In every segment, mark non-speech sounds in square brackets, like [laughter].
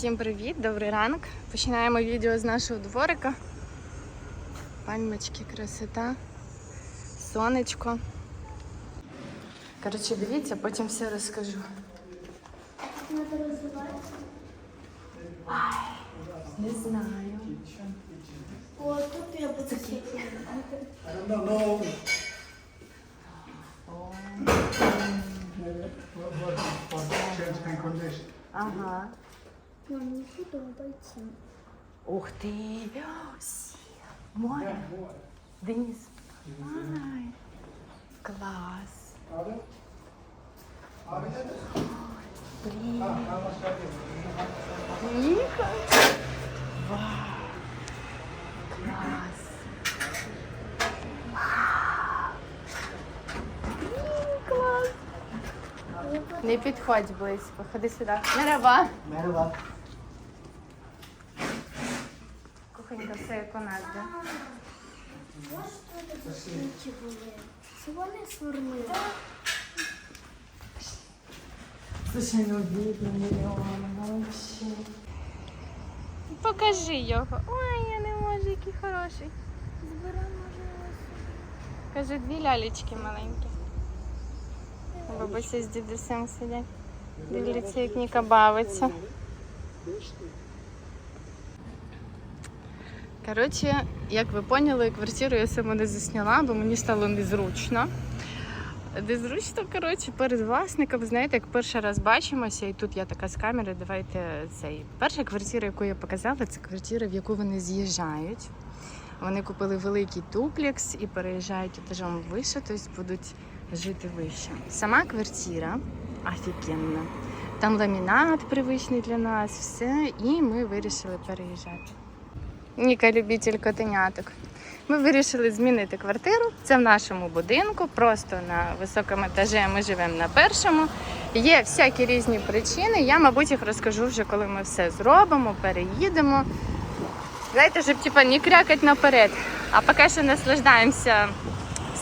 Всім привіт, добрий ранок. Починаємо відео з нашого дворика. Пальмочки, красота, сонечко. Коротше, дивіться, потім все розкажу. Розвиватися. Не знаю. О, тут я буду сидіти. Ага. Мам, мені подобається. Ух ти! О, сі- Море. Денис. Ай. Клас. Pardon? Har vi det? Блін. Ah, annars ska vi. Ніка. Вау. Клас. М, Клас. Не підходь близько, ходи сюди. Мераба. Merhaba. Кухонька все як у нас, да? Ось тут такі були. Це вони сверлили. Слушай, ну видно мільйон, вообще. Покажи його. Ой, я не можу, який хороший. Збираємо може Каже, дві лялечки маленькі. Бабуся з дідусем сидять. Дивляться, як Ніка бавиться. Коротше, як ви поняли, квартиру я сама не засняла, бо мені стало незручно. Незручно, коротше, перед власником, знаєте, як перший раз бачимося, і тут я така з камери, давайте цей. Перша квартира, яку я показала, це квартира, в яку вони з'їжджають. Вони купили великий дуплекс і переїжджають етажом вище, тобто будуть жити вище. Сама квартира офігенна. Там ламінат привичний для нас, все, і ми вирішили переїжджати. Ніка любитель котеняток. Ми вирішили змінити квартиру. Це в нашому будинку, просто на високому етажі. Ми живемо на першому. Є всякі різні причини. Я, мабуть, їх розкажу вже, коли ми все зробимо, переїдемо. Знаєте, щоб типа не крякать наперед. А поки що наслаждаємося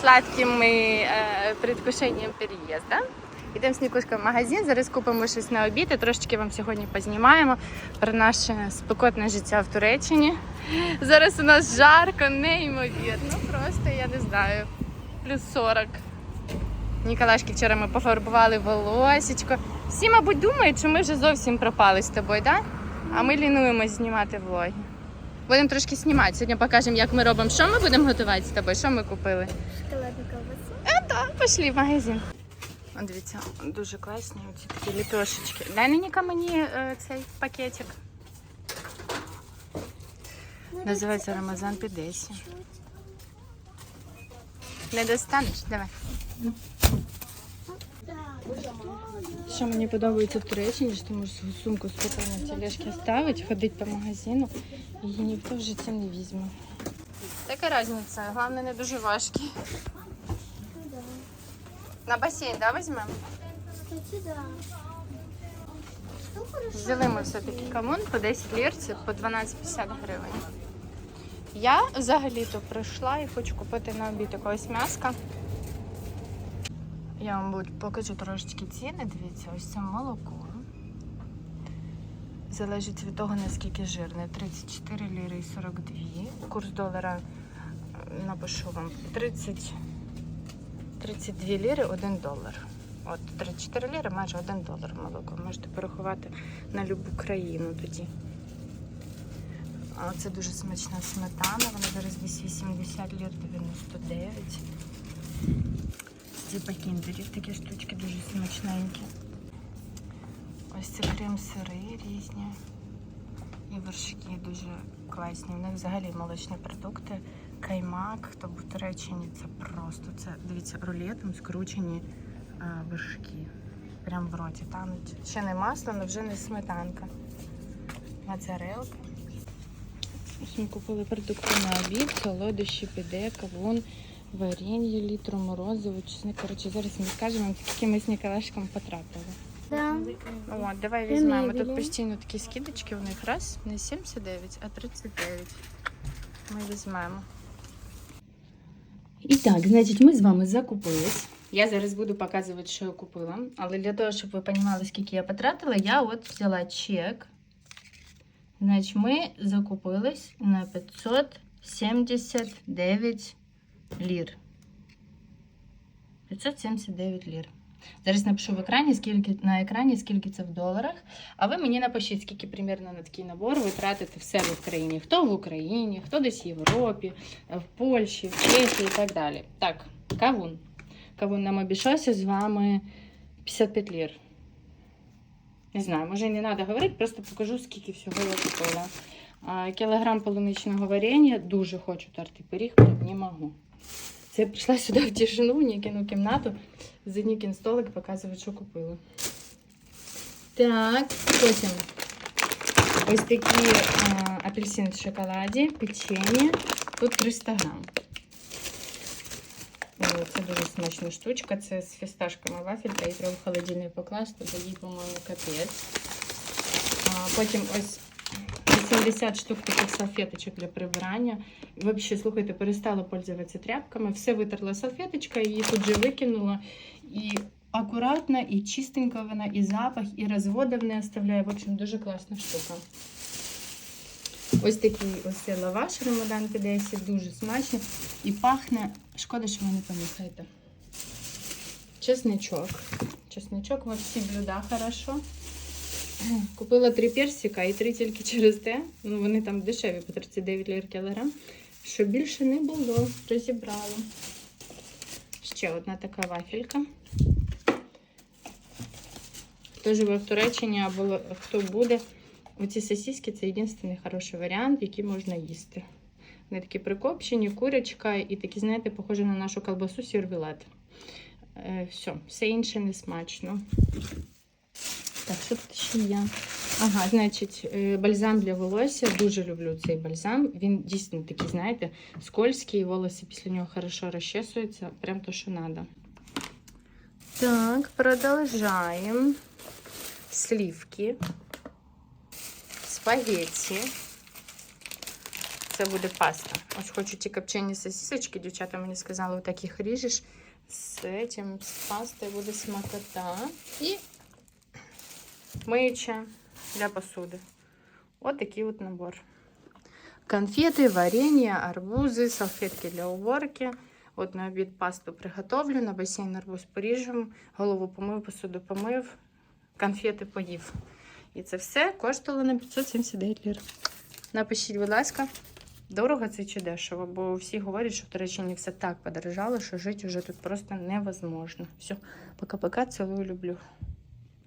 сладким е, предвкушенням переїзду. Йдемо з Нікушкою в магазин, зараз купимо щось на обід і трошечки вам сьогодні познімаємо про наше спекотне життя в Туреччині. Зараз у нас жарко, неймовірно. Просто я не знаю. Плюс 40. Ніколашки вчора ми пофарбували волосечко. Всі, мабуть, думають, що ми вже зовсім пропали з тобою, так? А ми лінуємось знімати влоги. Будемо трошки знімати. Сьогодні покажемо, як ми робимо. Що ми будемо готувати з тобою? Що ми купили? шоколадну ковбасу. Так, пішли в магазин. Дивіться, дуже класні оці такі ліпешечки. Дай Ніка мені е, цей пакетик. Називається Рамазан Підесі. Не достанеш? Давай. Що мені подобається в Туреччині, що ти можеш сумку спокійно в тележці ставити, ходити по магазину, і ніхто в житті не візьме. Така різниця, головне не дуже важкі. На басейн, да, візьмемо? Кстати, да. Ну. Взяли ми все-таки камон по 10 лір, це по 12,50 гривень. Я взагалі-то прийшла і хочу купити на обід якогось м'яска. Я вам покажу трошечки ціни. Дивіться, ось це молоко. Залежить від того, наскільки жирне. 34 ліри і 42. Курс долара напишу вам 30, 32 ліри 1 долар. От 34 ліри, майже 1 долар молоко. Можете порахувати на любу країну тоді. Це дуже смачна сметана, вона зараз десь 80 лір 99. Типа кіндерів такі штучки дуже смачненькі. Ось це крем-сири різні. І вершки дуже класні. У них взагалі молочні продукти. Каймак, хто був в Туреччині, це просто це, дивіться, рулетом скручені а, вершки. Прям в роті тануть. Ще не масло, але вже не сметанка. Моцарелка. Ми купили продукти на обід, солодощі, піде, кавун, варенье, літру морозиво, чесник. Коротше, зараз ми скажемо, скільки ми з Ніколашком потрапили. Да. От, давай візьмемо. Тут постійно такі скидочки у них. Раз, не 79, а 39. Ми візьмемо. І так, значить, ми з вами закупились. Я зараз буду показувати, що я купила. Але для того, щоб ви розуміли, скільки я потратила, я от взяла чек Значить, ми закупились на 579 лір. 579 лір. Зараз напишу в екрані, скільки на екрані, скільки це в доларах. А ви мені напишіть, скільки примірно на такий набор ви тратите в себе в країні. Хто в Україні, хто десь в Європі, в Польщі, в Чехії і так далі. Так, кавун. Кавун нам обійшовся з вами 55 лір. Не знаю, може і не треба говорити, просто покажу, скільки всього я купила. Кілограм полуничного варення. Дуже хочу терти пиріг, не можу. Це я прийшла сюди в тишину, в Нікіну кімнату, за Нікін столик показувати, що купила. Так, потім ось такі а, апельсин в шоколаді, печення. Тут 300 грам. О, Це дуже смачна штучка. Це з фісташками вафелька. І треба в холодильник покласти, бо їй, по-моєму, капець. А, потім ось 80 штук таких салфеточок для прибирання. Взагалі, слухайте, перестала пользуватися тряпками. Все витерла салфеточка, її тут же викинула. І акуратно, і чистенько вона, і запах, і розводів не оставляє. В общем, дуже класна штука. Ось такий ось лаваш Рамадан 50, дуже смачний. І пахне, шкода, що ви не пам'ятаєте. Чесничок. Чесничок во всі блюда хорошо. [clears throat] Купила три персика і три тільки через те. Ну, вони там дешеві по 39 лір кілограм. Що більше не було, розібрала. Ще одна така вафелька. Хто живе в Туреччині або хто буде, оці сосиски це єдиний хороший варіант, який можна їсти. Вони такі прикопчені, курячка і такі, знаєте, похожі на нашу колбасу сірвілет. Все, все інше не смачно. Так, що тут ще є? Ага, значить, е, бальзам для волосся. Дуже люблю цей бальзам. Він дійсно такий, знаєте, скользький, волосся після нього хорошо розчесуються. Прям то, що треба. Так, продовжаємо. Сливки. Спагетті. Це буде паста. Ось хочу ті копчені сосисочки. Дівчата мені сказали, отак їх ріжеш. З цим, з пастою буде смакота. І миюча для посуди. От такий от набор. Конфети, варенье, арбузи, салфетки для уборки. От на обід пасту приготовлю, на басейн арбуз поріжемо, голову помив, посуду помив, конфети поїв. І це все коштувало на 579 лір. Напишіть, будь ласка, дорого це чи дешево, бо всі говорять, що в Туреччині все так подорожало, що жити вже тут просто невозможно. Все, пока-пока, цілую, люблю.